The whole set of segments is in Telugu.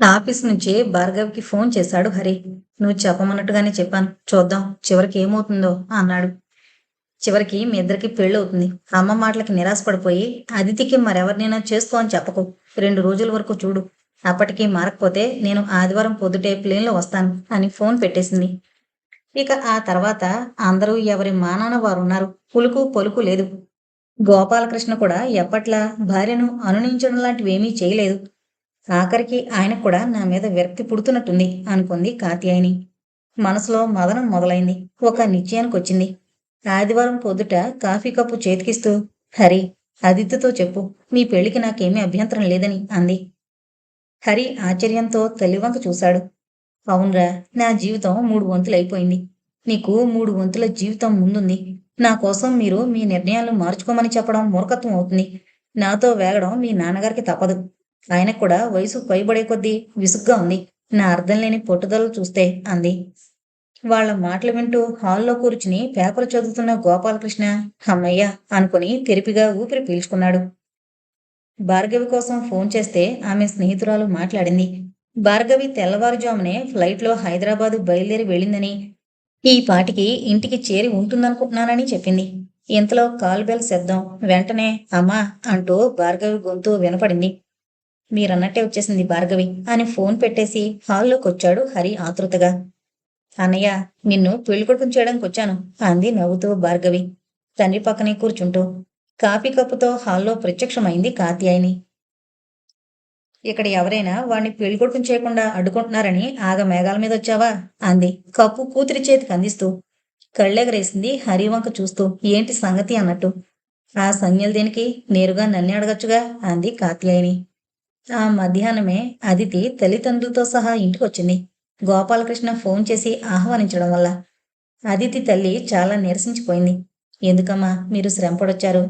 ఆఫీస్ నుంచి భార్గవ్కి ఫోన్ చేశాడు హరి. నువ్వు చెప్పమన్నట్టుగానే చెప్పాను. చూద్దాం చివరికి ఏమవుతుందో అన్నాడు. చివరికి మీ ఇద్దరికి పెళ్ళవుతుంది. అమ్మ మాటలకి నిరాశపడిపోయి అదితికి మరెవరినైనా చేసుకో అని చెప్పకు. రెండు రోజుల వరకు చూడు. అప్పటికి మారకపోతే నేను ఆదివారం పొద్దుటే ప్లేన్లో వస్తాను అని ఫోన్ పెట్టేసింది. ఇక ఆ తర్వాత అందరూ ఎవరి మానాన వారు ఉన్నారు. పులుకు పొలుకు లేదు. గోపాలకృష్ణ కూడా ఎప్పట్లా భార్యను అనునించడం లాంటివేమీ చేయలేదు. ఆఖరికి ఆయనకు కూడా నా మీద విరక్తి పుడుతున్నట్టుంది అనుకుంది కాత్యాయని. మనసులో మదనం మొదలైంది. ఒక నిశ్చయానికి వచ్చింది ఆదివారం పొద్దుట కాఫీ కప్పు చేతికిస్తూ హరి అదితితో చెప్పు మీ పెళ్ళికి నాకేమీ అభ్యంతరం లేదని అంది. హరి ఆశ్చర్యంతో తల్లివంక చూశాడు. అవునరా నా జీవితం మూడు వంతులైపోయింది. నీకు మూడు వంతుల జీవితం ముందుంది. నా కోసం మీరు మీ నిర్ణయాలు మార్చుకోమని చెప్పడం మూర్ఖత్వం అవుతుంది. నాతో వేగడం మీ నాన్నగారికి తప్పదు. ఆయనకు కూడా వయసు పైబడే కొద్దీ విసుగ్గా ఉంది. నా అర్థం లేని పట్టుదలలు చూస్తే అంది. వాళ్ళ మాటలు వింటూ హాల్లో కూర్చుని పేపర్ చదువుతున్న గోపాలకృష్ణ అమ్మయ్య అనుకుని తెరిపిగా ఊపిరి పీల్చుకున్నాడు. భార్గవి కోసం ఫోన్ చేస్తే ఆమె స్నేహితురాలు మాట్లాడింది. భార్గవి తెల్లవారుజామునే ఫ్లైట్లో హైదరాబాదు బయలుదేరి వెళ్ళిందని ఈ పాటికి ఇంటికి చేరి ఉంటుందనుకుంటున్నానని చెప్పింది. ఇంతలో కాల్ బెల్ శబ్దం. వెంటనే అమ్మా అంటూ భార్గవి గొంతు వినపడింది. మీరన్నట్టే వచ్చేసింది భార్గవి అని ఫోన్ పెట్టేసి హాల్లోకి వచ్చాడు హరి ఆతృతగా. అన్నయ్య నిన్ను పెళ్ళికొడుకుని చేయడానికి వచ్చాను అంది నవ్వుతూ భార్గవి. తండ్రి పక్కనే కూర్చుంటూ కాఫీ కప్పుతో హాల్లో ప్రత్యక్షమైంది కాత్యాయిని ఇక్కడ ఎవరైనా వాడిని పెళ్ళికొడుకుని చేయకుండా అడ్డుకుంటున్నారని ఆగ మేఘాల మీద వచ్చావా? అంది. కప్పు కూతురి చేతికి అందిస్తూ కళ్ళెగరేసింది హరివంక చూస్తూ ఏంటి సంగతి అన్నట్టు. ఆ సంజ్ఞలు దేనికి? నేరుగా నన్ను అడగచ్చుగా? అంది కాత్యాయిని ఆ మధ్యాహ్నమే అదితి తల్లిదండ్రులతో సహా ఇంటికొచ్చింది. గోపాలకృష్ణ ఫోన్ చేసి ఆహ్వానించడం వల్ల అదితి తల్లి చాలా నిరసించిపోయింది. ఎందుకమ్మా మీరు శ్రమపడొచ్చారు?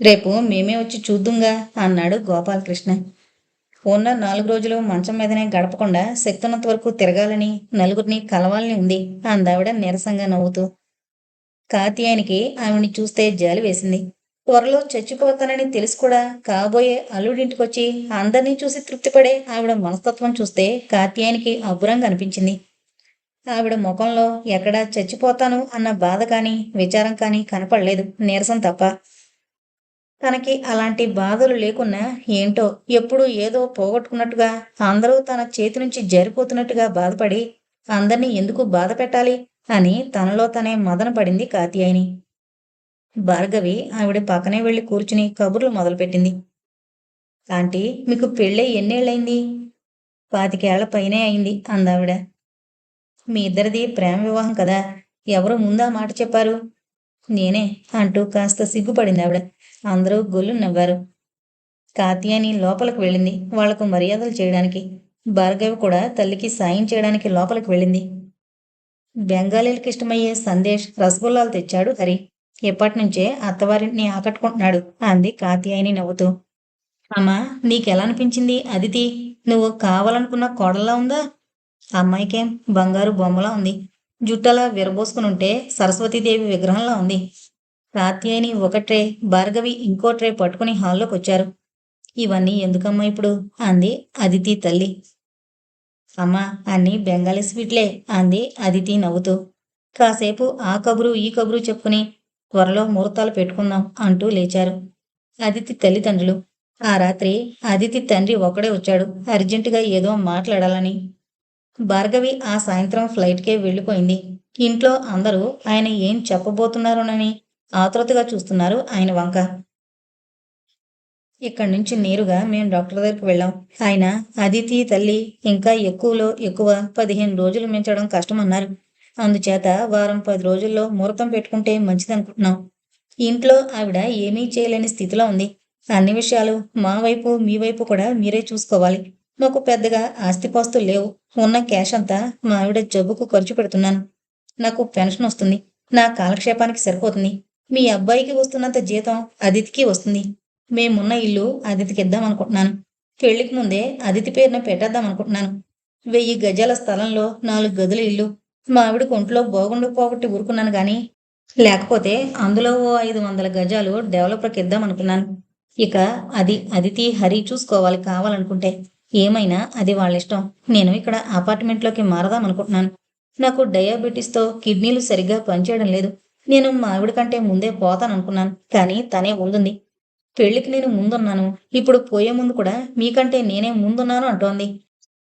రేపు మేమే వచ్చి చూద్దుంగా అన్నాడు గోపాలకృష్ణ. ఉన్న నాలుగు రోజులు మంచం మీదనే గడపకుండా శక్తున్నంత వరకు తిరగాలని నలుగురిని కలవాలని ఉంది అందావిడ నీరసంగా నవ్వుతూ. కాత్యాయనికి ఆమెని చూస్తే జాలి వేసింది. త్వరలో చచ్చిపోతానని తెలిసి కూడా కాబోయే అల్లుడింటికొచ్చి అందరినీ చూసి తృప్తిపడే ఆవిడ మనస్తత్వం చూస్తే కాత్యాయనికి అబ్బురంగా అనిపించింది. ఆవిడ ముఖంలో ఎక్కడా చచ్చిపోతాను అన్న బాధ కానీ విచారం కానీ కనపడలేదు. నీరసం తప్ప. తనకి అలాంటి బాధలు లేకున్నా ఏంటో ఎప్పుడు ఏదో పోగొట్టుకున్నట్టుగా అందరూ తన చేతి నుంచి జారిపోతున్నట్టుగా బాధపడి అందరినీ ఎందుకు బాధ పెట్టాలి అని తనలో తనే మదన పడింది కాత్యాయని భార్గవి ఆవిడ పక్కనే వెళ్ళి కూర్చుని కబుర్లు మొదలుపెట్టింది. ఆంటీ మీకు పెళ్ళై ఎన్నేళ్ళైంది పాతికేళ్ళ పైనే అయింది అందావిడ మీ ఇద్దరిది ప్రేమ వివాహం కదా ఎవరు ముందా మాట చెప్పారు? నేనే అంటూ కాస్త సిగ్గుపడింది ఆవిడ. అందరూ గొల్లు నవ్వారు. కాత్యాని లోపలికి వెళ్ళింది వాళ్ళకు మర్యాదలు చేయడానికి. భార్గవి కూడా తల్లికి సాయం చేయడానికి లోపలికి వెళ్ళింది. బెంగాలీలకు ఇష్టమయ్యే సందేశ్ రసగుల్లాలు తెచ్చాడు హరి. ఎప్పటి నుంచే అత్తవారిని ఆకట్టుకుంటున్నాడు అంది కాత్యాయని నవ్వుతూ. అమ్మా నీకెలా అనిపించింది అదితి? నువ్వు కావాలనుకున్న కోడల్లా ఉందా? అమ్మాయికేం బంగారు బొమ్మలా ఉంది. జుట్టలా విరబోసుకుని ఉంటే సరస్వతీదేవి విగ్రహంలా ఉంది. కాత్యాయని ఒక ట్రే భార్గవి ఇంకో ట్రే పట్టుకుని హాల్లోకి వచ్చారు. ఇవన్నీ ఎందుకమ్మా ఇప్పుడు? అంది అదితి తల్లి. అమ్మా అన్ని బెంగాలీ స్వీట్లే అంది అదితి నవ్వుతూ. కాసేపు ఆ కబురు ఈ కబురు చెప్పుకుని త్వరలో ముహూర్తాలు పెట్టుకుందాం అంటూ లేచారు. అదితి తల్లిదండ్రులు. ఆ రాత్రి అదితి తండ్రి ఒకడే వచ్చాడు. అర్జెంటుగా ఏదో మాట్లాడాలని. భార్గవి ఆ సాయంత్రం ఫ్లైట్కే వెళ్ళిపోయింది. ఇంట్లో అందరూ ఆయన ఏం చెప్పబోతున్నారోనని ఆతృతగా చూస్తున్నారు ఆయన వంక. ఇక్కడి నుంచి నేరుగా మేము డాక్టర్ దగ్గరికి వెళ్ళాం. ఆయన అదితి తల్లి ఇంకా ఎక్కువలో ఎక్కువ పదిహేను రోజులు మించడం కష్టమన్నారు. అందుచేత వారం పది రోజుల్లో ముహూర్తం పెట్టుకుంటే మంచిదనుకుంటున్నాం. ఇంట్లో ఆవిడ ఏమీ చేయలేని స్థితిలో ఉంది. అన్ని విషయాలు మా వైపు మీ వైపు కూడా మీరే చూసుకోవాలి. మాకు పెద్దగా ఆస్తిపాస్తులు లేవు. ఉన్న క్యాష్ అంతా మా ఆవిడ జబ్బుకు ఖర్చు పెడుతున్నాను. నాకు పెన్షన్ వస్తుంది. నా కాలక్షేపానికి సరిపోతుంది. మీ అబ్బాయికి వస్తున్నంత జీతం అదితికి వస్తుంది. మేమున్న ఇల్లు అదితికి ఇద్దాం అనుకుంటున్నాను పెళ్ళికి ముందే అదితి పేరున పెట్టేద్దాం అనుకుంటున్నాను వెయ్యి గజాల స్థలంలో నాలుగు గదుల ఇల్లు మా ఆవిడ ఒంట్లో బాగుండు పోగొట్టి ఊరుకున్నాను గాని లేకపోతే అందులో ఓ ఐదు వందల గజాలు డెవలపర్కి ఇద్దాం అనుకున్నాను. ఇక అది అదితి హరి చూసుకోవాలి కావాలనుకుంటే. ఏమైనా అది వాళ్ళ ఇష్టం నేను ఇక్కడ అపార్ట్మెంట్లోకి మారదాం అనుకుంటున్నాను. నాకు డయాబెటీస్తో కిడ్నీలు సరిగ్గా పనిచేయడం లేదు. నేను మా ఆవిడ కంటే ముందే పోతాను అనుకున్నాను. కానీ తనే ముందుంది. పెళ్ళికి నేను ముందున్నాను. ఇప్పుడు పోయే ముందు కూడా మీకంటే నేనే ముందున్నాను అంటోంది.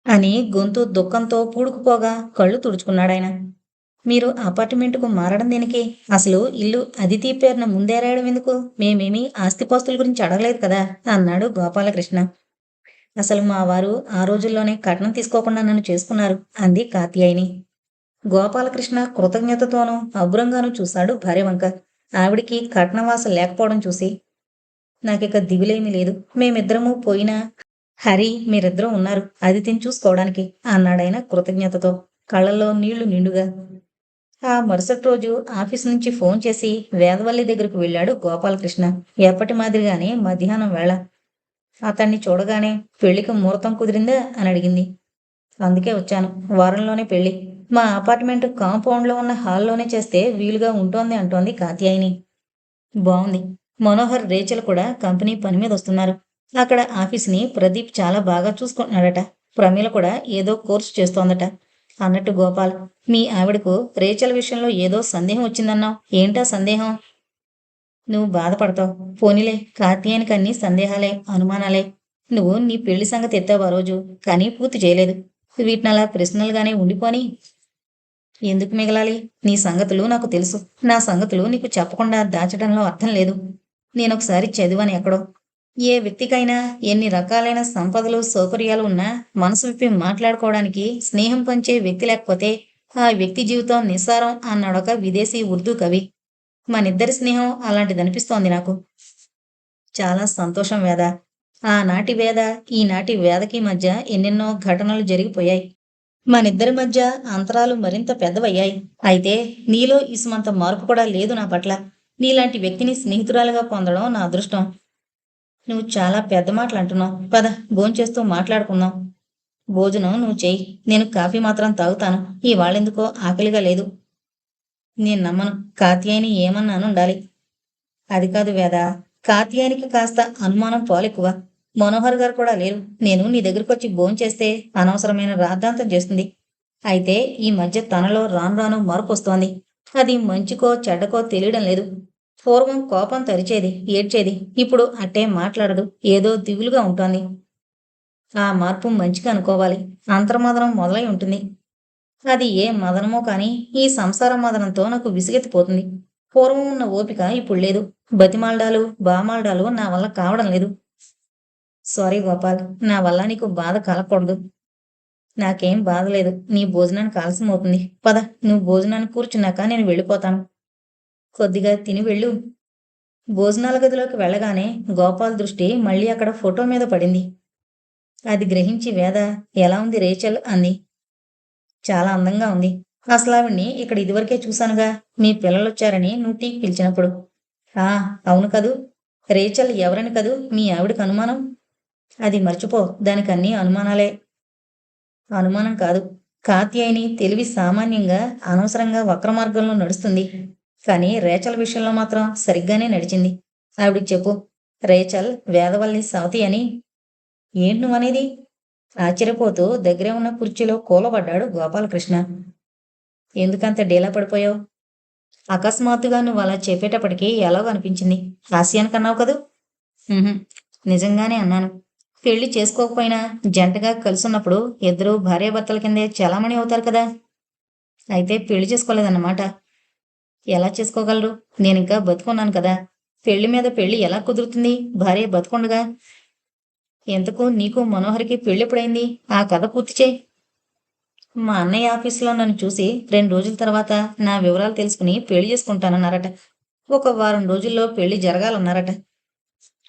అని గొంతు దుఃఖంతో పూడుకుపోగా కళ్ళు తుడుచుకున్నాడాయన మీరు అపార్ట్మెంట్కు మారడం దేనికి? అసలు ఇల్లు అదితి పేరున ముందే రాయడం ఎందుకు? మేమేమీ ఆస్తిపాస్తుల గురించి అడగలేదు కదా? అన్నాడు గోపాలకృష్ణ. అసలు మా వారు ఆ రోజుల్లోనే కట్నం తీసుకోకుండా నన్ను చేసుకున్నారు అంది కాత్యాయిని. గోపాలకృష్ణ కృతజ్ఞతతోనూ అభ్రంగానూ చూశాడు భార్య వంక ఆవిడికి కట్నవాస లేకపోవడం చూసి నాకిక దిగులేమీ లేదు. మేమిద్దరము పోయినా హరి మీరిద్దరూ ఉన్నారు. అదితిని చూసుకోవడానికి అన్నాడాయన కృతజ్ఞతతో. కళ్ళల్లో నీళ్ళు నిండుగా. ఆ మరుసటి రోజు ఆఫీస్ నుంచి ఫోన్ చేసి వేదవల్లి దగ్గరకు వెళ్ళాడు గోపాలకృష్ణ. ఎప్పటి మాదిరిగానే మధ్యాహ్నం వేళ. అతన్ని చూడగానే పెళ్ళికి ముహూర్తం కుదిరిందా అని అడిగింది. అందుకే వచ్చాను. వారంలోనే పెళ్ళి మా అపార్ట్మెంట్ కాంపౌండ్లో ఉన్న హాల్లోనే చేస్తే వీలుగా ఉంటోంది అంటోంది కాత్యాయిని. బాగుంది మనోహర్ రేచల్ కూడా కంపెనీ పని మీద వస్తున్నారు. అక్కడ ఆఫీస్ని ప్రదీప్ చాలా బాగా చూసుకుంటున్నాడట. ప్రమీల కూడా ఏదో కోర్సు చేస్తోందట. అన్నట్టు గోపాల్ మీ ఆవిడకు రేచల్ విషయంలో ఏదో సందేహం వచ్చిందన్నావు. ఏంటా సందేహం? నువ్వు బాధపడతావు. పోనీలే కార్తీయానికి అన్ని సందేహాలే అనుమానాలే. నువ్వు నీ పెళ్ళి సంగతి ఎత్తావు ఆ రోజు కానీ పూర్తి చేయలేదు. వీటిని అలా ప్రశ్నలుగానే ఉండిపోని ఎందుకు మిగలాలి? నీ సంగతులు నాకు తెలుసు. నా సంగతులు నీకు చెప్పకుండా దాచడంలో అర్థం లేదు. నేనొకసారి చదివాను ఎక్కడో. ఏ వ్యక్తికైనా ఎన్ని రకాలైన సంపదలు సౌకర్యాలు ఉన్నా మనసు విప్పి మాట్లాడుకోవడానికి స్నేహం పంచే వ్యక్తి లేకపోతే ఆ వ్యక్తి జీవితం నిస్సారం అన్నాడొక విదేశీ ఉర్దూ కవి. మనిద్దరి స్నేహం అలాంటిదనిపిస్తోంది నాకు. చాలా సంతోషం వేద. ఆనాటి వేద ఈనాటి వేదకి మధ్య ఎన్నెన్నో ఘటనలు జరిగిపోయాయి. మనిద్దరి మధ్య అంతరాలు మరింత పెద్దవయ్యాయి. అయితే నీలో ఇసుమంత మార్పు కూడా లేదు నా పట్ల. నీలాంటి వ్యక్తిని స్నేహితురాలుగా పొందడం నా అదృష్టం. నువ్వు చాలా పెద్ద మాటలు అంటున్నావు పద భోంచేస్తూ మాట్లాడుకుందాం. భోజనం నువ్వు చెయ్యి. నేను కాఫీ మాత్రం తాగుతాను. ఇవాళెందుకో ఆకలిగా లేదు. నేను నమ్మను. కాత్యాయని ఏమన్నాను ఉండాలి. అది కాదు వేద. కాత్యాయనికి కాస్త అనుమానం పోలెక్కువ. మనోహర్ గారు కూడా లేరు. నేను నీ దగ్గరికి వచ్చి భోంచేస్తే అనవసరమైన రాద్ధాంతం చేస్తుంది. అయితే ఈ మధ్య తనలో రాను రాను మార్పు వస్తోంది. అది మంచికో చెడ్డకో తెలియడం లేదు. పూర్వం కోపం తరిచేది ఏడ్చేది. ఇప్పుడు అట్టే మాట్లాడదు. ఏదో దిగులుగా ఉంటోంది. ఆ మార్పు మంచిగా అనుకోవాలి. అంతర్మదనం మొదలై ఉంటుంది. అది ఏ మదనమో కానీ ఈ సంసార మదనంతో నాకు విసిగెత్తిపోతుంది. పూర్వం ఉన్న ఓపిక ఇప్పుడు లేదు. బతిమాల్డాలు బామాల్డాలు నా వల్ల కావడం లేదు. సారీ గోపాల్ నా వల్ల నీకు బాధ కలగకూడదు నాకేం బాధ లేదు. నీ భోజనానికి ఆలస్యం అవుతుంది పద నువ్వు భోజనానికి కూర్చున్నాక నేను వెళ్ళిపోతాను. కొద్దిగా తిని వెళ్ళు. భోజనాల గదిలోకి వెళ్ళగానే గోపాల్ దృష్టి మళ్ళీ అక్కడ ఫోటో మీద పడింది. అది గ్రహించి వేద ఎలా ఉంది రేచల్? అంది. చాలా అందంగా ఉంది. అసలు ఆవిడ్ని ఇక్కడ ఇదివరకే చూశానుగా. మీ పిల్లలు వచ్చారని నువ్వు టీకి పిలిచినప్పుడు. ఆ అవును కదూ. రేచల్ ఎవరని కదూ? మీ ఆవిడకి అనుమానం? అది మర్చిపో. దానికి అన్ని అనుమానాలే. అనుమానం కాదు. కాత్యాయిని తెలివి సామాన్యంగా అనవసరంగా వక్ర మార్గంలో నడుస్తుంది. కానీ రేచల్ విషయంలో మాత్రం సరిగ్గానే నడిచింది. ఆవిడికి చెప్పు రేచల్ వేదవల్లి సవతి అని ఏంటి నువ్వనేది ఆశ్చర్యపోతూ దగ్గరే ఉన్న కుర్చీలో కూలబడ్డాడు గోపాలకృష్ణ. ఎందుకంత డీలా పడిపోయావు? అకస్మాత్తుగా నువ్వు అలా చెప్పేటప్పటికీ ఎలాగో అనిపించింది. హాస్యానికి అన్నావు కదూ? నిజంగానే అన్నాను. పెళ్ళి చేసుకోకపోయినా జంటగా కలుసున్నప్పుడు ఇద్దరు భార్యాభర్తల కిందే చలామణి అవుతారు కదా? అయితే పెళ్ళి చేసుకోలేదన్నమాట. ఎలా చేసుకోగలరు? నేను ఇంకా బతుకున్నాను కదా. పెళ్ళి మీద పెళ్ళి ఎలా కుదురుతుంది? భార్య బతుకుండగా? ఎంతకు నీకు మనోహర్కి పెళ్ళి ఎప్పుడైంది? ఆ కథ పూర్తి చేయి. మా అన్నయ్య ఆఫీసులో నన్ను చూసి రెండు రోజుల తర్వాత నా వివరాలు తెలుసుకుని పెళ్ళి చేసుకుంటానన్నారట. ఒక వారం రోజుల్లో పెళ్ళి జరగాలన్నారట.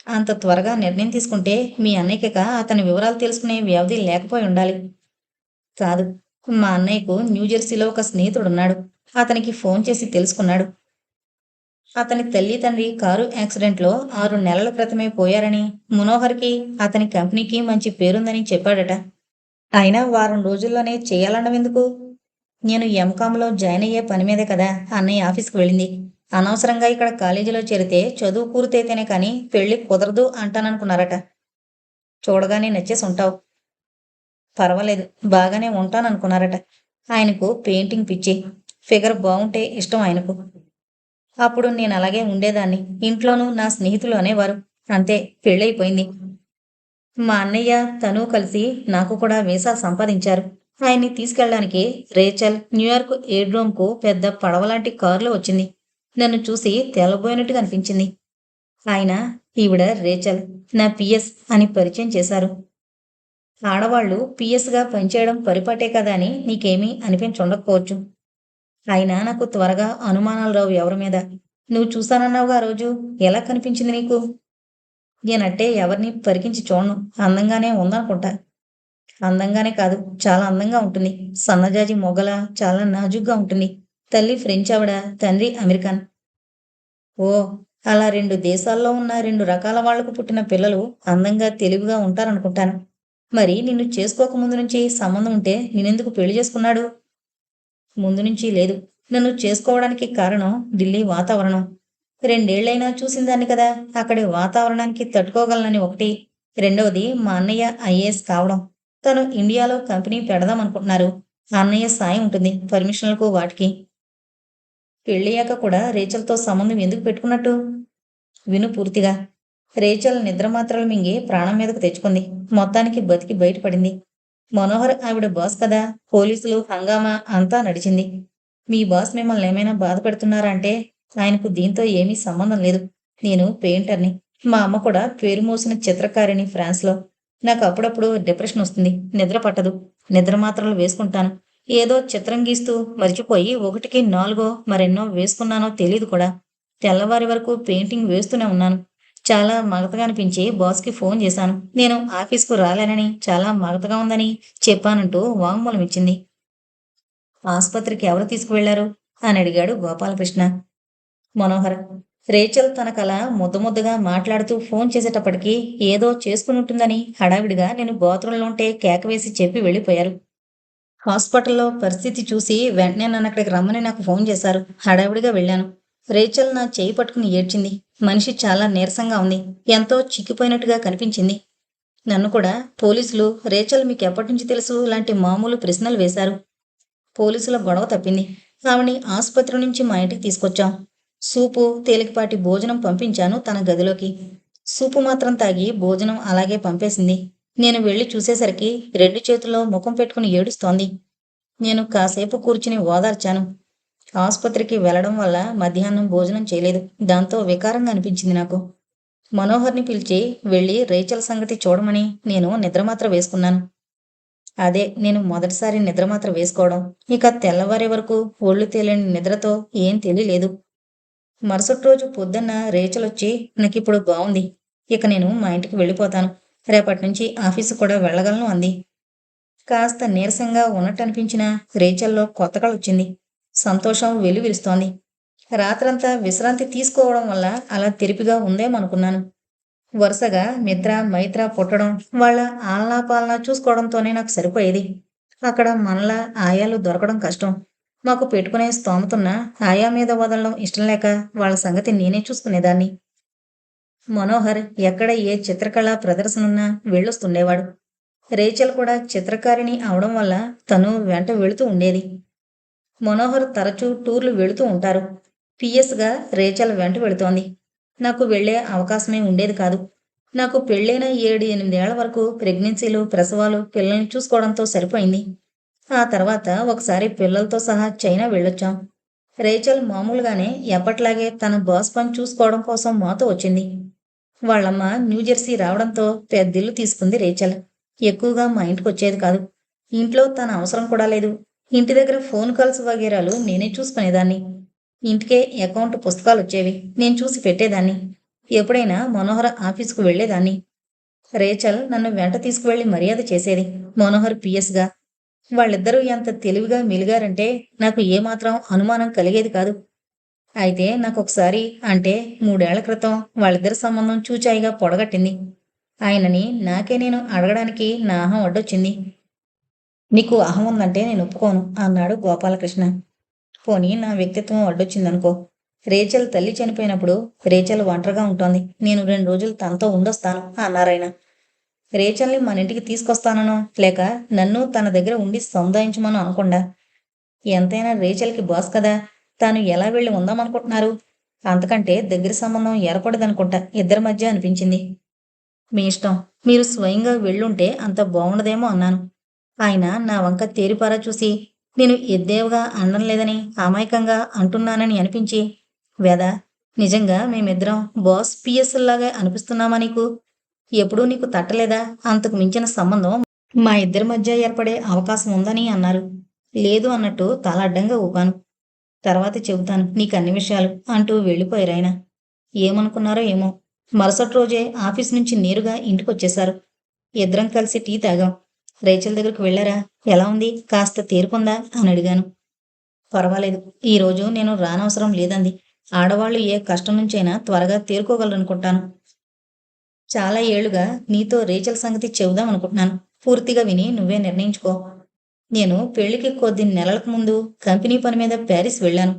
అంత త్వరగా నిర్ణయం తీసుకుంటే మీ అన్నయ్యక అతని వివరాలు తెలుసుకునే వ్యవధి లేకపోయి ఉండాలి. కాదు మా అన్నయ్యకు న్యూజెర్సీలో ఒక స్నేహితుడున్నాడు. అతనికి ఫోన్ చేసి తెలుసుకున్నాడు. అతని తల్లి తండ్రి కారు యాక్సిడెంట్లో ఆరు నెలల క్రితమే పోయారని మనోహర్కి అతని కంపెనీకి మంచి పేరుందని చెప్పాడట. అయినా వారం రోజుల్లోనే చేయాలన్నవెందుకు? నేను ఎంకామ్లో జాయిన్ అయ్యే పని మీదే కదా అన్నయ్య ఆఫీస్కి వెళ్ళింది. అనవసరంగా ఇక్కడ కాలేజీలో చేరితే చదువు పూర్తయితేనే కానీ పెళ్ళి కుదరదు అంటాననుకున్నారట. చూడగానే నచ్చేసి ఉంటావు. పర్వాలేదు బాగానే ఉంటాననుకున్నారట. ఆయనకు పెయింటింగ్ పిచ్చి. ఫిగర్ బాగుంటే ఇష్టం ఆయనకు అప్పుడు నేను అలాగే ఉండేదాన్ని. ఇంట్లోనూ నా స్నేహితులు అనేవారు అంతే పెళ్ళైపోయింది మా అన్నయ్య తను కలిసి నాకు కూడా వీసా సంపాదించారు. ఆయన్ని తీసుకెళ్ళడానికి రేచల్ న్యూయార్క్ ఎయిర్డ్రోమ్కు పెద్ద పడవలాంటి కారులో వచ్చింది. నన్ను చూసి తెల్లబోయినట్టు అనిపించింది. ఆయన ఈవిడ రేచల్ నా పిఎస్ అని పరిచయం చేశారు. ఆడవాళ్ళు పిఎస్గా పనిచేయడం పరిపాటే కదా అని నీకేమీ అనిపించుండకపోవచ్చు. అయినా నాకు త్వరగా అనుమానాలు రావు ఎవరి మీద. నువ్వు చూసానన్నావుగా ఆ రోజు? ఎలా కనిపించింది నీకు? నేనట్టే ఎవరిని పరికించి చూడను. అందంగానే ఉందనుకుంటా. అందంగానే కాదు చాలా అందంగా ఉంటుంది. సన్నజాజి మొగల చాలా నాజుగ్గా ఉంటుంది. తల్లి ఫ్రెంచ్ ఆవిడ తండ్రి అమెరికన్. ఓ అలా రెండు దేశాల్లో ఉన్న రెండు రకాల వాళ్ళకు పుట్టిన పిల్లలు అందంగా తెలివిగా ఉంటారనుకుంటాను. మరి నిన్ను చేసుకోకముందు నుంచి సంబంధం ఉంటే నేనెందుకు పెళ్ళి చేసుకున్నాడు? ముందు నుంచి లేదు. నన్ను చేసుకోవడానికి కారణం ఢిల్లీ వాతావరణం. రెండేళ్ళైనా చూసిందాన్ని కదా. అక్కడి వాతావరణానికి తట్టుకోగలనని ఒకటి. రెండవది మా అన్నయ్య ఐఏఎస్ కావడం. తను ఇండియాలో కంపెనీ పెడదాం అనుకుంటున్నారు అన్నయ్య సాయం ఉంటుంది పర్మిషన్లకు వాటికి. పెళ్ళయ్యాక కూడా రేచల్తో సంబంధం ఎందుకు పెట్టుకున్నట్టు? విను పూర్తిగా. రేచల్ నిద్ర మాత్రలు మింగి ప్రాణం మీదకు తెచ్చుకుంది. మొత్తానికి బతికి బయటపడింది. మనోహర్ ఆవిడ బాస్ కదా? పోలీసులు హంగామా అంతా నడిచింది. మీ బాస్ మిమ్మల్ని ఏమైనా బాధ పెడుతున్నారా అంటే ఆయనకు దీంతో ఏమీ సంబంధం లేదు. నేను పెయింటర్ని. మా అమ్మ కూడా పేరు మోసిన చిత్రకారిణి ఫ్రాన్స్లో. నాకు అప్పుడప్పుడు డిప్రెషన్ వస్తుంది. నిద్ర పట్టదు. నిద్ర మాత్రలు వేసుకుంటాను. ఏదో చిత్రం గీస్తూ మరిచిపోయి ఒకటికి నాలుగో మరెన్నో వేసుకున్నానో తెలియదు కూడా. తెల్లవారి వరకు పెయింటింగ్ వేస్తూనే ఉన్నాను. చాలా మగతగా అనిపించి బాస్కి ఫోన్ చేశాను. నేను ఆఫీస్కు రాలేనని చాలా మగతగా ఉందని చెప్పానంటూ వాంగ్మూలం ఇచ్చింది. ఆసుపత్రికి ఎవరు తీసుకువెళ్ళారు? అని అడిగాడు గోపాలకృష్ణ. మనోహర్ రేచల్ తన కల ముద్ద ముద్దగా మాట్లాడుతూ ఫోన్ చేసేటప్పటికి ఏదో చేసుకుని ఉంటుందని హడావిడిగా నేను బాత్రూంలో ఉంటే కేక వేసి చెప్పి వెళ్ళిపోయారు. హాస్పిటల్లో పరిస్థితి చూసి వెంటనే నన్ను అక్కడికి రమ్మని నాకు ఫోన్ చేశారు. హడావిడిగా వెళ్ళాను. రేచల్ నా చేయి పట్టుకుని ఏడ్చింది. మనిషి చాలా నీరసంగా ఉంది. ఎంతో చిక్కిపోయినట్టుగా కనిపించింది. నన్ను కూడా పోలీసులు రేచల్ మీకు ఎప్పటి నుంచి తెలుసు? లాంటి మామూలు ప్రశ్నలు వేశారు. పోలీసుల గొడవ తప్పింది. ఆవిని ఆసుపత్రి నుంచి మా ఇంటికి తీసుకొచ్చాం. సూపు తేలికపాటి భోజనం పంపించాను తన గదిలోకి. సూపు మాత్రం తాగి భోజనం అలాగే పంపేసింది. నేను వెళ్ళి చూసేసరికి రెండు చేతుల్లో ముఖం పెట్టుకుని ఏడుస్తోంది. నేను కాసేపు కూర్చుని ఓదార్చాను. ఆసుపత్రికి వెళ్ళడం వల్ల మధ్యాహ్నం భోజనం చేయలేదు. దాంతో వికారంగా అనిపించింది నాకు. మనోహర్ని పిలిచి వెళ్ళి రేచల్ సంగతి చూడమని నేను నిద్రమాత్ర వేసుకున్నాను. అదే నేను మొదటిసారి నిద్రమాత్ర వేసుకోవడం. ఇక తెల్లవారే వరకు ఒళ్ళు తేలిని నిద్రతో ఏం తెలియలేదు. మరుసటి రోజు పొద్దున్న రేచలొచ్చి నాకిప్పుడు బాగుంది ఇక నేను మా ఇంటికి వెళ్ళిపోతాను. రేపటి నుంచి ఆఫీసు కూడా వెళ్ళగలను అంది. కాస్త నీరసంగా ఉన్నట్టు అనిపించిన రేచల్లో కొత్త కళ వచ్చింది. సంతోషం వెలువిరుస్తోంది. రాత్రంతా విశ్రాంతి తీసుకోవడం వల్ల అలా తెరిపిగా ఉందేమనుకున్నాను. వరుసగా మిత్ర మైత్ర పుట్టడం వాళ్ళ ఆలనా పాలనా చూసుకోవడంతోనే నాకు సరిపోయేది. అక్కడ మనలా ఆయాలు దొరకడం కష్టం. మాకు పెట్టుకునే స్తోమతున్న ఆయా మీద వదలడం ఇష్టం లేక వాళ్ళ సంగతి నేనే చూసుకునేదాన్ని. మనోహర్ ఎక్కడ ఏ చిత్రకళ ప్రదర్శనున్నా వెళ్ళొస్తుండేవాడు. రేచల్ కూడా చిత్రకారిణి అవడం వల్ల తను వెంట వెళుతూ ఉండేది. మనోహర్ తరచూ టూర్లు వెళుతూ ఉంటారు. పిఎస్గా రేచల్ వెంట వెళుతోంది. నాకు వెళ్ళే అవకాశమే ఉండేది కాదు. నాకు పెళ్ళైన ఏడు ఎనిమిదేళ్ళ వరకు ప్రెగ్నెన్సీలు ప్రసవాలు పిల్లల్ని చూసుకోవడంతో సరిపోయింది. ఆ తర్వాత ఒకసారి పిల్లలతో సహా చైనా వెళ్ళొచ్చాం. రేచల్ మామూలుగానే ఎప్పట్లాగే తన బాస్ పని చూసుకోవడం కోసం మాతో వచ్చింది. వాళ్ళమ్మ న్యూజెర్సీ రావడంతో పెద్దిల్లు తీసుకుంది రేచల్. ఎక్కువగా మా ఇంటికి వచ్చేది కాదు. ఇంట్లో తన అవసరం కూడా లేదు. ఇంటి దగ్గర ఫోన్ కాల్స్ వగేరాలు నేనే చూసుకునేదాన్ని. ఇంటికే అకౌంట్ పుస్తకాలు వచ్చేవి. నేను చూసి పెట్టేదాన్ని. ఎప్పుడైనా మనోహర్ ఆఫీసుకు వెళ్ళేదాన్ని రేచల్ నన్ను వెంట తీసుకువెళ్ళి మర్యాద చేసేది. మనోహర్ పిఎస్గా. వాళ్ళిద్దరూ ఎంత తెలివిగా మెలిగారంటే నాకు ఏమాత్రం అనుమానం కలిగేది కాదు. అయితే నాకు ఒకసారి అంటే మూడేళ్ళ క్రితం వాళ్ళిద్దరి సంబంధం చూచాయిగా పొడగట్టింది. ఆయనని నాకే నేను అడగడానికి నాహం అడ్డొచ్చింది. నీకు అహం ఉందంటే నేను ఒప్పుకోను అన్నాడు గోపాలకృష్ణ. పోనీ నా వ్యక్తిత్వం అడ్డొచ్చిందనుకో. రేచల్ తల్లి చనిపోయినప్పుడు రేచల్ ఒంటరిగా ఉంటోంది. నేను రెండు రోజులు తనతో ఉండొస్తాను అన్నారాయన. రేచల్ని మన ఇంటికి తీసుకొస్తాననో లేక నన్ను తన దగ్గర ఉండి సముదాయించమనో అనకుండా. ఎంతైనా రేచల్కి బాస్ కదా తాను ఎలా వెళ్ళి ఉందామనుకుంటున్నారు? అంతకంటే దగ్గర సంబంధం ఏర్పడదనుకుంటా ఇద్దరి మధ్య అనిపించింది. మీ ఇష్టం మీరు స్వయంగా వెళ్ళుంటే అంత బాగుండదేమో అన్నాను. ఆయన నా వంక తేరిపారా చూసి నేను ఎద్దేవగా అనడం లేదని అమాయకంగా అంటున్నానని అనిపించి వేద నిజంగా మేమిద్దరం బాస్ పిఎస్ లాగా అనిపిస్తున్నామా నీకు? ఎప్పుడూ నీకు తట్టలేదా? అంతకు మించిన సంబంధం మా ఇద్దరి మధ్య ఏర్పడే అవకాశం ఉందని అన్నారు. లేదు అన్నట్టు తల అడ్డంగా ఊపాను. తర్వాత చెబుతాను నీకు అన్ని విషయాలు అంటూ వెళ్ళిపోయారు ఆయన. ఏమనుకున్నారో ఏమో. మరుసటి రోజే ఆఫీస్ నుంచి నేరుగా ఇంటికొచ్చేశారు. ఇద్దరం కలిసి టీ తాగాం. రేచల్ దగ్గరకు వెళ్ళారా? ఎలా ఉంది? కాస్త తీరుకుందా అని అడిగాను. పర్వాలేదు. ఈ రోజు నేను రానవసరం లేదంది. ఆడవాళ్ళు ఏ కష్టం నుంచైనా త్వరగా తేరుకోగలరనుకుంటాను. చాలా ఏళ్ళుగా నీతో రేచల్ సంగతి చెబుదాం అనుకుంటున్నాను. పూర్తిగా విని నువ్వే నిర్ణయించుకో. నేను పెళ్ళికి కొద్ది నెలలకు ముందు కంపెనీ పని మీద ప్యారిస్ వెళ్ళాను.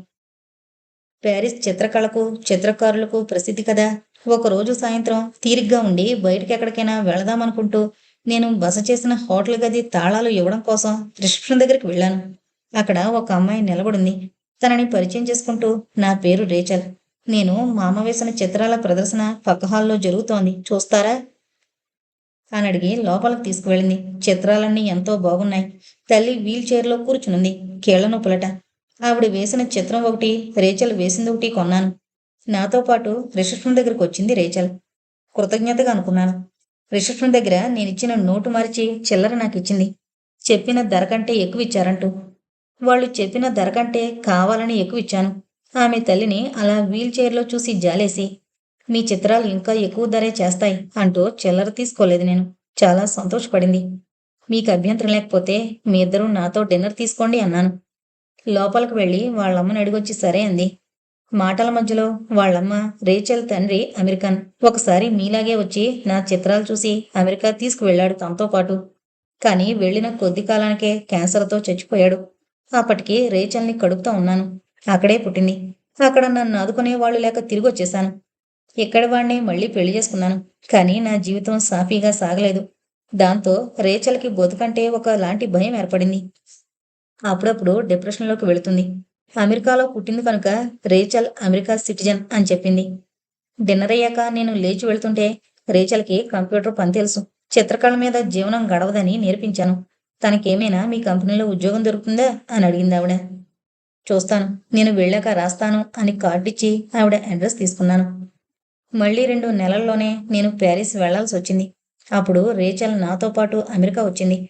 ప్యారిస్ చిత్రకళకు చిత్రకారులకు ప్రసిద్ధి కదా. ఒకరోజు సాయంత్రం తీరిగ్గా ఉండి బయటకెక్కడికైనా వెళదామనుకుంటూ నేను బస చేసిన హోటల్ గది తాళాలు ఇవ్వడం కోసం రిసెప్షన్ దగ్గరికి వెళ్ళాను. అక్కడ ఒక అమ్మాయి నిలబడింది. తనని పరిచయం చేసుకుంటూ నా పేరు రేచల్. నేను మామ వేసిన చిత్రాల ప్రదర్శన పక్క హాల్లో జరుగుతోంది. చూస్తారా? అని అడిగి లోపలికి తీసుకువెళ్ళింది. చిత్రాలన్నీ ఎంతో బాగున్నాయి. తల్లి వీల్ చైర్లో కూర్చునుంది. కీళ్ళ నొప్పులట. ఆవిడ వేసిన చిత్రం ఒకటి రేచల్ వేసింది ఒకటి కొన్నాను. నాతో పాటు రిసెప్షన్ దగ్గరికి వచ్చింది రేచల్. కృతజ్ఞతగా అనుకున్నాను. రిసెప్షన్ దగ్గర నేనిచ్చిన నోటు మరిచి చిల్లర నాకు ఇచ్చింది చెప్పిన ధర కంటే ఎక్కువ ఇచ్చారంటూ వాళ్ళు చెప్పిన ధర కంటే కావాలని ఎక్కువ ఇచ్చాను ఆమె తల్లిని అలా వీల్ చైర్లో చూసి జాలేసి మీ చిత్రాలు ఇంకా ఎక్కువ ధరే చేస్తాయి అంటూ చిల్లర తీసుకోలేదు నేను. చాలా సంతోషపడింది. మీకు అభ్యంతరం లేకపోతే మీ ఇద్దరూ నాతో డిన్నర్ తీసుకోండి అన్నాను. లోపలికి వెళ్ళి వాళ్ళమ్మని అడిగొచ్చి సరే అంది. మాటల మధ్యలో వాళ్ళమ్మ రేచల్ తండ్రి అమెరికన్ ఒకసారి మీలాగే వచ్చి నా చిత్రాలు చూసి అమెరికా తీసుకువెళ్ళాడు తనతో పాటు. కానీ వెళ్ళిన కొద్ది కాలానికే క్యాన్సర్తో చచ్చిపోయాడు. అప్పటికి రేచల్ని కడుపుతా ఉన్నాను. అక్కడే పుట్టింది. అక్కడ నన్ను ఆదుకునే వాళ్ళు లేక తిరిగి వచ్చేశాను. ఇక్కడ వాడిని మళ్ళీ పెళ్ళి చేసుకున్నాను. కానీ నా జీవితం సాఫీగా సాగలేదు. దాంతో రేచల్కి బతుకంటే ఒక లాంటి భయం ఏర్పడింది. అప్పుడప్పుడు డిప్రెషన్లోకి వెళుతుంది. అమెరికాలో పుట్టింది కనుక రేచల్ అమెరికా సిటిజన్ అని చెప్పింది. డిన్నర్ అయ్యాక నేను లేచి వెళ్తుంటే రేచల్కి కంప్యూటర్ పని తెలుసు. చిత్రకళ మీద జీవనం గడవదని నేర్పించాను. తనకేమైనా మీ కంపెనీలో ఉద్యోగం దొరుకుతుందా అని అడిగింది ఆవిడ. చూస్తాను. నేను వెళ్ళాక రాస్తాను అని కార్డిచ్చి ఆవిడ అడ్రస్ తీసుకున్నాను. మళ్ళీ రెండు నెలల్లోనే నేను ప్యారిస్ వెళ్ళాల్సి వచ్చింది. అప్పుడు రేచల్ నాతో పాటు అమెరికా వచ్చింది.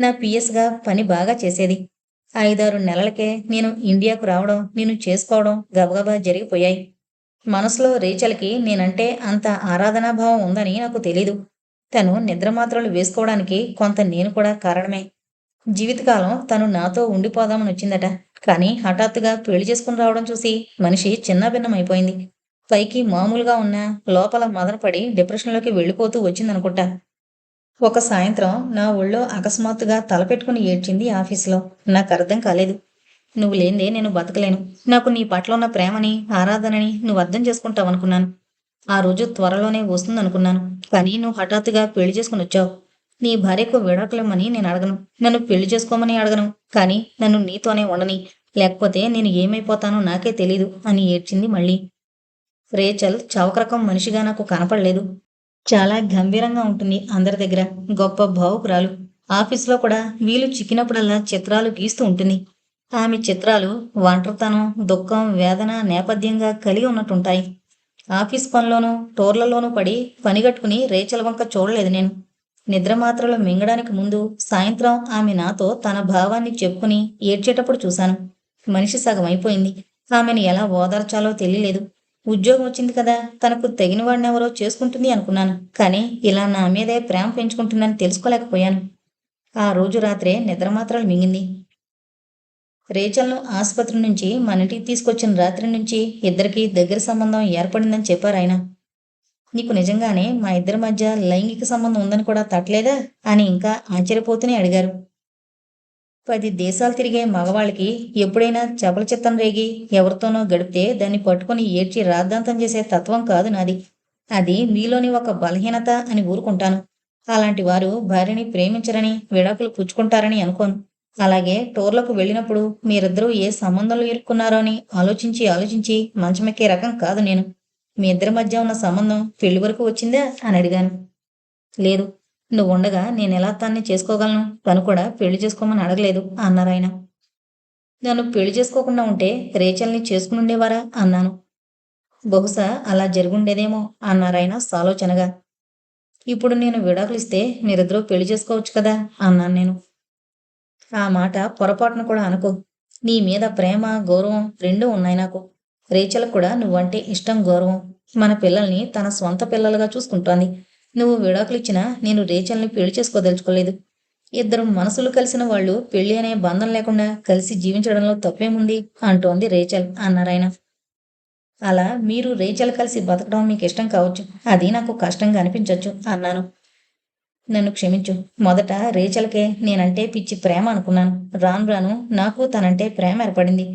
నా పిఎస్గా పని బాగా చేసేది. ఐదారు నెలలకే నేను ఇండియాకు రావడం నేను చేసుకోవడం గబగబా జరిగిపోయాయి. మనసులో రేచల్కి నేనంటే అంత ఆరాధనాభావం ఉందని నాకు తెలీదు. తను నిద్రమాత్రలు వేసుకోవడానికి కొంత నేను కూడా కారణమే. జీవితకాలం తను నాతో ఉండిపోదామని వచ్చిందట. కానీ హఠాత్తుగా పెళ్ళి చేసుకుని రావడం చూసి మనిషి చిన్నభిన్నమైపోయింది పైకి మామూలుగా ఉన్న లోపల మదనపడి డిప్రెషన్లోకి వెళ్ళిపోతూ వచ్చిందనుకుంటా. ఒక సాయంత్రం నా ఒళ్ళో అకస్మాత్తుగా తలపెట్టుకుని ఏడ్చింది ఆఫీసులో. నాకు అర్థం కాలేదు. నువ్వు లేదే నేను బతకలేను. నాకు నీ పట్ల ఉన్న ప్రేమని ఆరాధనని నువ్వు అర్థం చేసుకుంటావు అనుకున్నాను ఆ రోజు త్వరలోనే వస్తుందనుకున్నాను. కానీ నువ్వు హఠాత్తుగా పెళ్ళి చేసుకుని వచ్చావు. నీ భార్యకు విడాకులమ్మని నేను అడగను. నన్ను పెళ్ళి చేసుకోమని అడగను. కానీ నన్ను నీతోనే ఉండని. లేకపోతే నేను ఏమైపోతానో నాకే తెలీదు అని ఏడ్చింది మళ్ళీ. రేచల్ చవకరకం మనిషిగా నాకు కనపడలేదు. చాలా గంభీరంగా ఉంటుంది అందరి దగ్గర. గొప్ప భావుకురాలు ఆఫీస్లో కూడా వీలు చిక్కినప్పుడల్లా చిత్రాలు గీస్తూ ఉంటుంది. ఆమె చిత్రాలు ఒంటరితనం దుఃఖం వేదన నేపథ్యంగా కలిగి ఉన్నట్టుంటాయి. ఆఫీస్ పనిలోనూ టోర్లలోనూ పడి పనిగట్టుకుని రేచల వంక చూడలేదు నేను. నిద్ర మాత్రలు మింగడానికి ముందు సాయంత్రం ఆమె నాతో తన భావాన్ని చెప్పుకుని ఏడ్చేటప్పుడు చూశాను. మనిషి సగం అయిపోయింది ఆమెను ఎలా ఓదార్చాలో తెలియలేదు. ఉద్యోగం వచ్చింది కదా తనకు తగిన వాడినెవరో చేసుకుంటుంది అనుకున్నాను. కానీ ఇలా నా మీదే ప్రేమ పెంచుకుంటుందని తెలుసుకోలేకపోయాను. ఆ రోజు రాత్రే నిద్రమాత్రలు మింగింది. రేచల్ను ఆసుపత్రి నుంచి మన ఇంటికి తీసుకొచ్చిన రాత్రి నుంచి ఇద్దరికి దగ్గర సంబంధం ఏర్పడిందని చెప్పారు ఆయన. నీకు నిజంగానే మా ఇద్దరి మధ్య లైంగిక సంబంధం ఉందని కూడా తట్టలేదా? అని ఇంకా ఆశ్చర్యపోతూనే అడిగారు. పది దేశాలు తిరిగే మగవాళ్ళకి ఎప్పుడైనా చపల చిత్తం రేగి ఎవరితోనో గడిపితే దాన్ని పట్టుకుని ఏడ్చి రాద్ధాంతం చేసే తత్వం కాదు నాది. అది మీలోని ఒక బలహీనత అని ఊరుకుంటాను. అలాంటి వారు భార్యని ప్రేమించరని విడాకులు పుచ్చుకుంటారని అనుకోను. అలాగే టూర్లకు వెళ్ళినప్పుడు మీరిద్దరూ ఏ సంబంధంలో ఇరుక్కున్నారో అని ఆలోచించి ఆలోచించి మంచమెక్కే రకం కాదు నేను. మీ ఇద్దరి మధ్య ఉన్న సంబంధం పెళ్ళి వరకు వచ్చిందా? అని అడిగాను. లేదు. నువ్వు ఉండగా నేను ఎలా తాన్ని చేసుకోగలను? తను కూడా పెళ్ళి చేసుకోమని అడగలేదు అన్నారాయన నన్ను పెళ్ళి చేసుకోకుండా ఉంటే రేచల్ని చేసుకుని ఉండేవారా అన్నాను. బహుశా అలా జరుగుండేదేమో అన్నారాయన సాలోచనగా. ఇప్పుడు నేను విడాకులిస్తే మీరిద్దరూ పెళ్ళి చేసుకోవచ్చు కదా? అన్నాను నేను. ఆ మాట పొరపాటును కూడా అనుకో. నీ మీద ప్రేమ గౌరవం రెండూ ఉన్నాయి నాకు. రేచల్ కూడా నువ్వంటే ఇష్టం గౌరవం. మన పిల్లల్ని తన స్వంత పిల్లలుగా చూసుకుంటోంది. నువ్వు విడాకులు ఇచ్చినా నేను రేచల్ని పెళ్ళి చేసుకోదలుచుకోలేదు. ఇద్దరు మనసులు కలిసిన వాళ్ళు పెళ్ళి అనే బంధం లేకుండా కలిసి జీవించడంలో తప్పేముంది? అంటోంది రేచల్ అన్నారాయన అలా మీరు రేచల్ కలిసి బతకడం మీకు ఇష్టం కావచ్చు. అది నాకు కష్టంగా అనిపించవచ్చు అన్నాను. నన్ను క్షమించు. మొదట రేచల్కే నేనంటే పిచ్చి ప్రేమ అనుకున్నాను. రాను రాను నాకు తనంటే ప్రేమ ఏర్పడింది.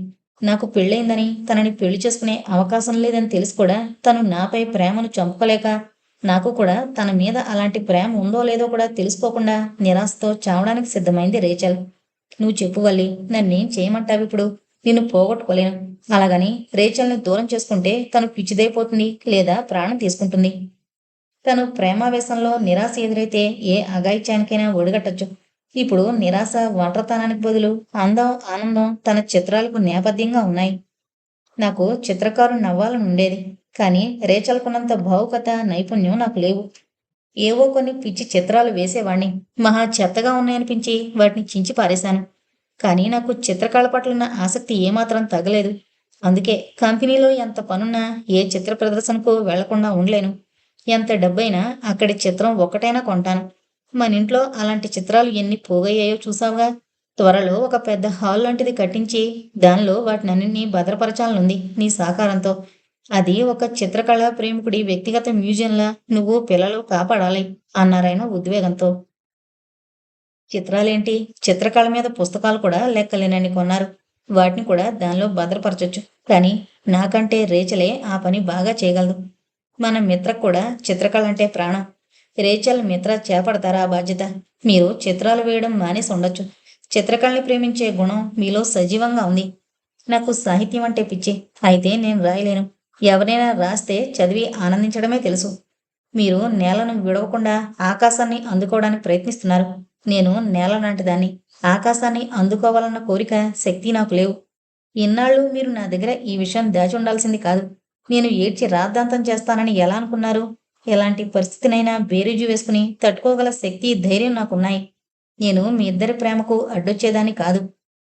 నాకు పెళ్ళయిందని తనని పెళ్ళి చేసుకునే అవకాశం లేదని తెలిసి కూడా తను నాపై ప్రేమను చంపుకోలేక నాకు కూడా తన మీద అలాంటి ప్రేమ ఉందో లేదో కూడా తెలుసుకోకుండా నిరాశతో చావడానికి సిద్ధమైంది రేచల్. నువ్వు చెప్పు వల్లి నన్నేం చేయమంటావు ఇప్పుడు? నిన్ను పోగొట్టుకోలేను. అలాగని రేచల్ని దూరం చేసుకుంటే తను పిచ్చిదైపోతుంది లేదా ప్రాణం తీసుకుంటుంది. తను ప్రేమావేశంలో నిరాశ ఎదురైతే ఏ అగాయిత్యానికైనా ఒడిగట్టచ్చు. ఇప్పుడు నిరాశ ఒంటరితనానికి బదులు అందం ఆనందం తన చిత్రాలకు నేపథ్యంగా ఉన్నాయి. నాకు చిత్రకారు నవ్వాలని ఉండేది. కానీ రేచల్కున్నంత భావుకత నైపుణ్యం నాకు లేవు. ఏవో కొన్ని పిచ్చి చిత్రాలు వేసేవాణ్ణి. మహా చెత్తగా ఉన్నాయనిపించి వాటిని చించి పారేశాను. కానీ నాకు చిత్రకళ పట్ల ఆసక్తి ఏమాత్రం తగ్గలేదు. అందుకే కంపెనీలో ఎంత పనున్నా ఏ చిత్ర ప్రదర్శనకు వెళ్ళకుండా ఉండలేను. ఎంత డబ్బైనా అక్కడి చిత్రం ఒక్కటైనా కొంటాను. మన ఇంట్లో అలాంటి చిత్రాలు ఎన్ని పోగయ్యాయో చూసావుగా త్వరలో ఒక పెద్ద హాల్ లాంటిది కట్టించి దానిలో వాటినన్నింటినీ భద్రపరచాలనుంది నీ సహకారంతో. అది ఒక చిత్రకళా ప్రేమికుడి వ్యక్తిగత మ్యూజియంలా నువ్వు పిల్లలు కాపాడాలి అన్నారాయన ఉద్వేగంతో. చిత్రాలేంటి? చిత్రకళ మీద పుస్తకాలు కూడా లెక్కలేనని కొన్నారు. వాటిని కూడా దానిలో భద్రపరచొచ్చు. కానీ నాకంటే రేచలే ఆ పని బాగా చేయగలదు. మన మిత్రకు కూడా చిత్రకళ అంటే ప్రాణం. రేచల్ మిత్ర చేపడతారా ఆ బాధ్యత? మీరు చిత్రాలు వేయడం మానేసి ఉండొచ్చు. చిత్రకళని ప్రేమించే గుణం మీలో సజీవంగా ఉంది. నాకు సాహిత్యం అంటే పిచ్చి. అయితే నేను రాయలేను. ఎవరైనా రాస్తే చదివి ఆనందించడమే తెలుసు. మీరు నేలను విడవకుండా ఆకాశాన్ని అందుకోవడానికి ప్రయత్నిస్తున్నారు. నేను నేల లాంటిదాన్ని. ఆకాశాన్ని అందుకోవాలన్న కోరిక శక్తి నాకు లేవు. ఇన్నాళ్ళు మీరు నా దగ్గర ఈ విషయం దాచి ఉండాల్సింది కాదు. నేను ఏడ్చి రాద్ధాంతం చేస్తానని ఎలా అనుకున్నారు? ఎలాంటి పరిస్థితినైనా బేరీజు వేసుకుని తట్టుకోగల శక్తి ధైర్యం నాకున్నాయి. నేను మీ ఇద్దరి ప్రేమకు అడ్డొచ్చేదాన్ని కాదు.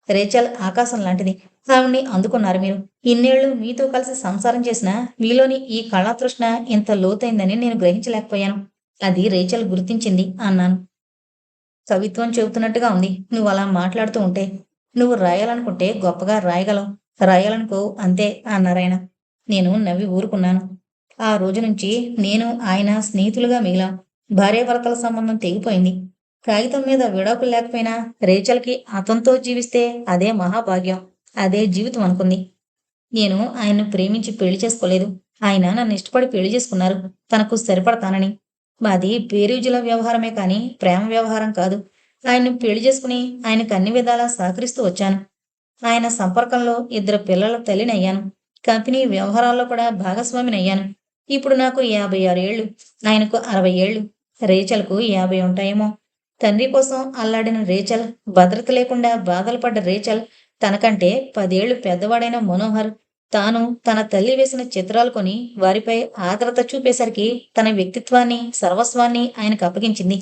రేచల్ ఆకాశం లాంటిది. ఆవిడ్ని అందుకున్నారు మీరు. ఇన్నేళ్ళు మీతో కలిసి సంసారం చేసిన మీలోని ఈ కళాతృష్ణ ఇంత లోతైందని నేను గ్రహించలేకపోయాను. అది రేచల్ గుర్తించింది అన్నాను. కవిత్వం చెబుతున్నట్టుగా ఉంది. నువ్వు అలా మాట్లాడుతూ ఉంటే నువ్వు రాయాలనుకుంటే గొప్పగా రాయగలవు. రాయాలనుకో అంతే అన్నారాయన నేను నవ్వి ఊరుకున్నాను. ఆ రోజు నుంచి నేను ఆయన స్నేహితులుగా మిగిలాం. భార్యాభర్తల సంబంధం తెగిపోయింది. కాగితం మీద విడాకులు లేకపోయినా రేచల్కి అతనితో జీవిస్తే అదే మహాభాగ్యం అదే జీవితం అనుకుంది. నేను ఆయన్ను ప్రేమించి పెళ్ళి చేసుకోలేదు. ఆయన నన్ను ఇష్టపడి పెళ్ళి చేసుకున్నారు. తనకు సరిపడతానని. మాది పేరీజుల వ్యవహారమే కానీ ప్రేమ వ్యవహారం కాదు. ఆయన్ను పెళ్ళి చేసుకుని ఆయనకు అన్ని విధాలా సహకరిస్తూ వచ్చాను. ఆయన సంపర్కంలో ఇద్దరు పిల్లల తల్లిని అయ్యాను. కంపెనీ వ్యవహారాల్లో కూడా భాగస్వామిని అయ్యాను. ఇప్పుడు నాకు యాభై ఆరు ఏళ్ళు. ఆయనకు అరవై ఏళ్ళు. రేచల్కు యాభై ఉంటాయేమో. తండ్రి కోసం అల్లాడిన రేచల్ భద్రత లేకుండా బాధలు పడ్డ రేచల్ తనకంటే పదేళ్ళు పెద్దవాడైన మనోహర్ తాను తన తల్లి వేసిన చిత్రాలు కొని వారిపై ఆదరత చూపేసరికి తన వ్యక్తిత్వాన్ని సర్వస్వాన్ని ఆయనకు అప్పగించింది.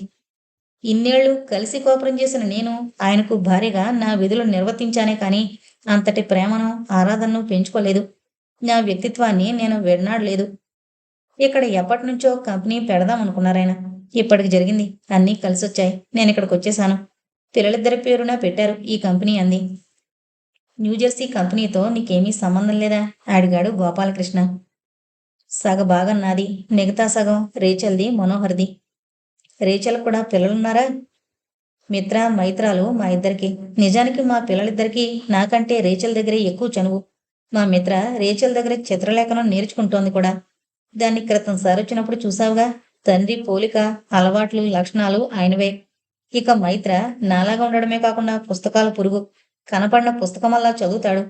ఇన్నేళ్ళు కలిసి కోపరం చేసిన నేను ఆయనకు భార్యగా నా విధులు నిర్వర్తించానే కానీ అంతటి ప్రేమను ఆరాధనను పెంచుకోలేదు. నా వ్యక్తిత్వాన్ని నేను విడనాడలేదు. ఇక్కడ ఎప్పటి నుంచో కంపెనీ పెడదాం అనుకున్నారాయన ఇప్పటికి జరిగింది. అన్నీ కలిసొచ్చాయి. నేను ఇక్కడికి వచ్చేసాను పిల్లలిద్దరి పేరున పెట్టారు ఈ కంపెనీ అంది. న్యూజెర్సీ కంపెనీతో నీకేమీ సంబంధం లేదా? అడిగాడు గోపాలకృష్ణ. సగ భాగం నాది. మిగతా సగం రేచల్ది మనోహర్ది. రేచల్ కూడా పిల్లలున్నారా? మిత్ర మైత్రాలు మా ఇద్దరికి. నిజానికి మా పిల్లలిద్దరికీ నాకంటే రేచల్ దగ్గరే ఎక్కువ చనువు. మా మిత్ర రేచల్ దగ్గర చిత్రలేఖనం నేర్చుకుంటోంది కూడా. దాన్ని క్రితం సార్ వచ్చినప్పుడు చూసావుగా? తండ్రి పోలిక అలవాట్లు లక్షణాలు ఆయనవే. ఇక మైత్ర నాలాగా ఉండడమే కాకుండా పుస్తకాల పురుగు. కనపడిన పుస్తకమల్లా చదువుతాడు.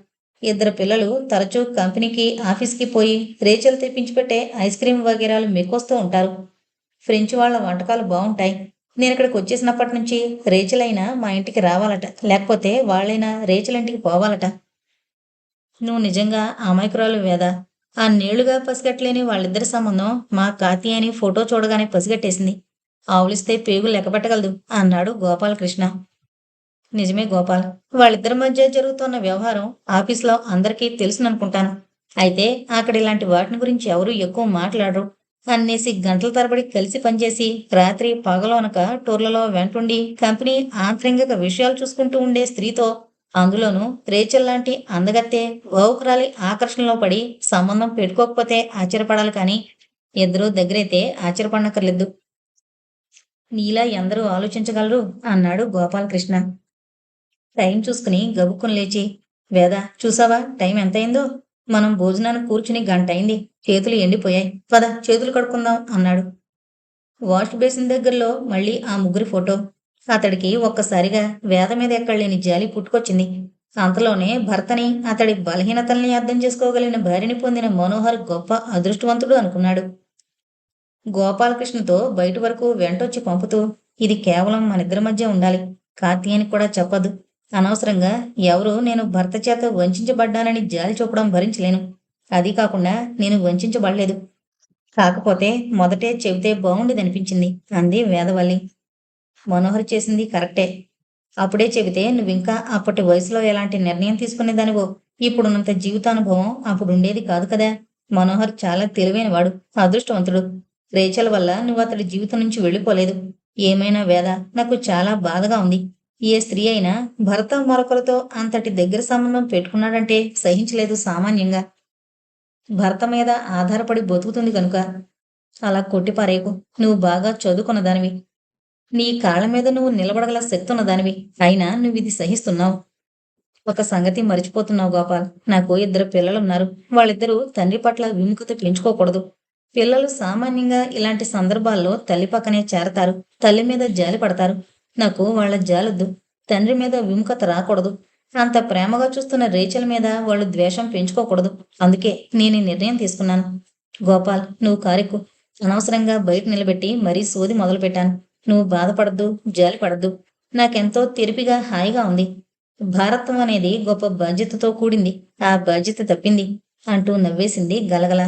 ఇద్దరు పిల్లలు తరచూ కంపెనీకి ఆఫీస్కి పోయి రేచలు తెప్పించి పెట్టే ఐస్ క్రీమ్ వగేరాలు మెక్కొస్తూ ఉంటారు. ఫ్రెంచ్ వాళ్ళ వంటకాలు బాగుంటాయి నేను ఇక్కడికి వచ్చేసినప్పటి నుంచి రేచలైనా మా ఇంటికి రావాలట. లేకపోతే వాళ్ళైనా రేచలింటికి పోవాలట. నువ్వు నిజంగా అమాయకురాలు వేదా. ఆ నీళ్ళుగా పసిగట్టలేని వాళ్ళిద్దరి సంబంధం మా కాతి అని ఫోటో చూడగానే పసిగట్టేసింది. ఆవులిస్తే పేగులు లెక్కపెట్టగలదు అన్నాడు గోపాలకృష్ణ. నిజమే గోపాల్ వాళ్ళిద్దరి మధ్య జరుగుతున్న వ్యవహారం ఆఫీస్లో అందరికీ తెలుసుననుకుంటాను. అయితే అక్కడ ఇలాంటి వాటిని గురించి ఎవరూ ఎక్కువ మాట్లాడరు. అన్నేసి గంటల తరబడి కలిసి పనిచేసి రాత్రి పగలోనక టూర్లలో వెంటుండి కంపెనీ ఆంతరింగిక విషయాలు చూసుకుంటూ ఉండే స్త్రీతో అందులోనూ రేచల్ లాంటి అందగత్తే బహుకురాలి ఆకర్షణలో పడి సంబంధం పెట్టుకోకపోతే ఆశ్చర్యపడాలి కానీ ఇద్దరూ దగ్గరైతే ఆశ్చర్యపడనక్కర్లేదు. నీలా ఎందరూ ఆలోచించగలరు? అన్నాడు గోపాలకృష్ణ. టైం చూసుకుని గబుక్కుని లేచి వేద చూసావా? టైం ఎంతయిందో? మనం భోజనానికి కూర్చుని గంట అయింది చేతులు ఎండిపోయాయి. పద చేతులు కడుక్కుందాం అన్నాడు. వాష్ బేసిన్ దగ్గరలో మళ్ళీ ఆ ముగ్గురి ఫోటో. అతడికి ఒక్కసారిగా వేద మీద ఎక్కడలేని జాలి పుట్టుకొచ్చింది. అంతలోనే భర్తని అతడి బలహీనతల్ని అర్థం చేసుకోగలిగిన భార్యని పొందిన మనోహర్ గొప్ప అదృష్టవంతుడు అనుకున్నాడు. గోపాలకృష్ణతో బయట వరకు వెంటొచ్చి పంపుతూ ఇది కేవలం మనిద్దరి మధ్య ఉండాలి. కార్తీయని కూడా చెప్పదు. అనవసరంగా ఎవరు నేను భర్త చేత వంచబడ్డానని జాలి చూపడం భరించలేను. అది కాకుండా నేను వంచబడలేదు. కాకపోతే మొదటే చెబితే బాగుండేదనిపించింది అంది వేదవల్లి. మనోహర్ చేసింది కరెక్టే. అప్పుడే చెబితే నువ్వు ఇంకా అప్పటి వయసులో ఎలాంటి నిర్ణయం తీసుకునేదానివో ఇప్పుడున్నంత జీవితానుభవం అప్పుడు ఉండేది కాదు కదా. మనోహర్ చాలా తెలివైనవాడు అదృష్టవంతుడు. రేచల్ వల్ల నువ్వు అతడి జీవితం నుంచి వెళ్ళిపోలేదు. ఏమైనా వేద? నాకు చాలా బాధగా ఉంది. ఏ స్త్రీ అయినా భర్త మరొకరితో అంతటి దగ్గర సంబంధం పెట్టుకున్నాడంటే సహించలేదు సామాన్యంగా. భర్త మీద ఆధారపడి బతుకుతుంది కనుక. అలా కొట్టిపారేకు నువ్వు బాగా చదువుకున్న దానివి నీ కాళ్ళ మీద నువ్వు నిలబడగల శక్తి ఉన్నదానివి అయినా నువ్వు ఇది సహిస్తున్నావు. ఒక సంగతి మర్చిపోతున్నావు గోపాల్. నాకు ఇద్దరు పిల్లలున్నారు. వాళ్ళిద్దరూ తండ్రి పట్ల విముఖత పెంచుకోకూడదు. పిల్లలు సామాన్యంగా ఇలాంటి సందర్భాల్లో తల్లి పక్కనే చేరతారు. తల్లి మీద జాలి పడతారు. నాకు వాళ్ళ జాలొద్దు. తండ్రి మీద విముఖత రాకూడదు. అంత ప్రేమగా చూస్తున్న రేచల్ మీద వాళ్ళు ద్వేషం పెంచుకోకూడదు. అందుకే నేను ఈ నిర్ణయం తీసుకున్నాను. గోపాల్ నువ్వు కారెక్కు. అనవసరంగా బయట నిలబెట్టి మరీ సోది మొదలుపెట్టాను. నువ్వు బాధపడద్దు జాలి పడద్దు నాకెంతో తెరిపిగా హాయిగా ఉంది. భారతం అనేది గొప్ప బాధ్యతతో కూడింది. ఆ బాధ్యత తప్పింది అంటూ నవ్వేసింది గలగల.